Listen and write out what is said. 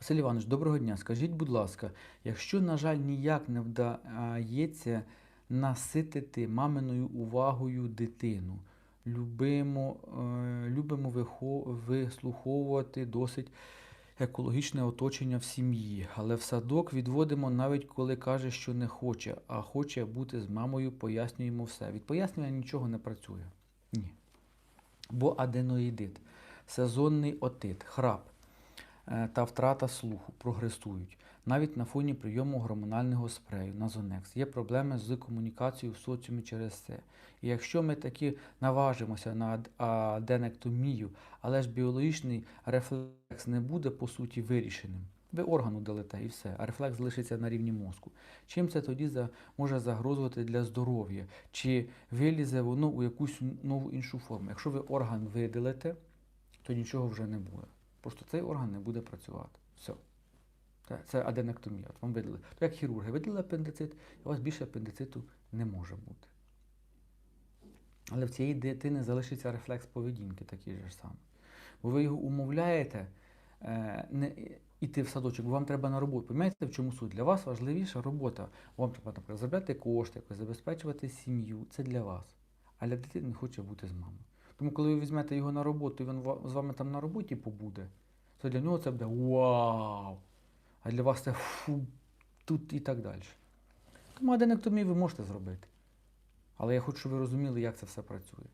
Василь Іванович, доброго дня. Скажіть, будь ласка, якщо, на жаль, ніяк не вдається наситити маминою увагою дитину, любимо, е, любимо вислуховувати досить екологічне оточення в сім'ї, але в садок відводимо навіть коли каже, що не хоче, а хоче бути з мамою, пояснюємо все. Від пояснення нічого не працює. Ні. Бо аденоїдит, сезонний отит, храп та втрата слуху прогресують. Навіть на фоні прийому гормонального спрею Назонекс є проблеми з комунікацією в соціумі через це. І якщо ми таки наважимося на ад- аденектомію, але ж біологічний рефлекс не буде по суті вирішеним. Ви орган удалите і все, а рефлекс залишиться на рівні мозку. Чим це тоді за, може загрожувати для здоров'я? Чи вилізе воно у якусь нову іншу форму? Якщо ви орган видалите, то нічого вже не буде. Просто цей орган не буде працювати. Все. Це, аденектомія. От вам видали. То як хірурги видали апендицит, і у вас більше апендициту не може бути. Але в цієї дитини залишиться рефлекс поведінки такий же самий. Бо ви його умовляєте е, не йти в садочок, бо вам треба на роботу. Пам'ятаєте, в чому суть? Для вас важливіша робота. Вам треба, наприклад, заробляти кошти, якось забезпечувати сім'ю. Це для вас. А для дитини не хоче бути з мамою. Тому, коли ви візьмете його на роботу, і він з вами там на роботі побуде, то для нього це буде вау! А для вас це фу, тут і так далі. Тому аденектомію ви можете зробити. Але я хочу, щоб ви розуміли, як це все працює.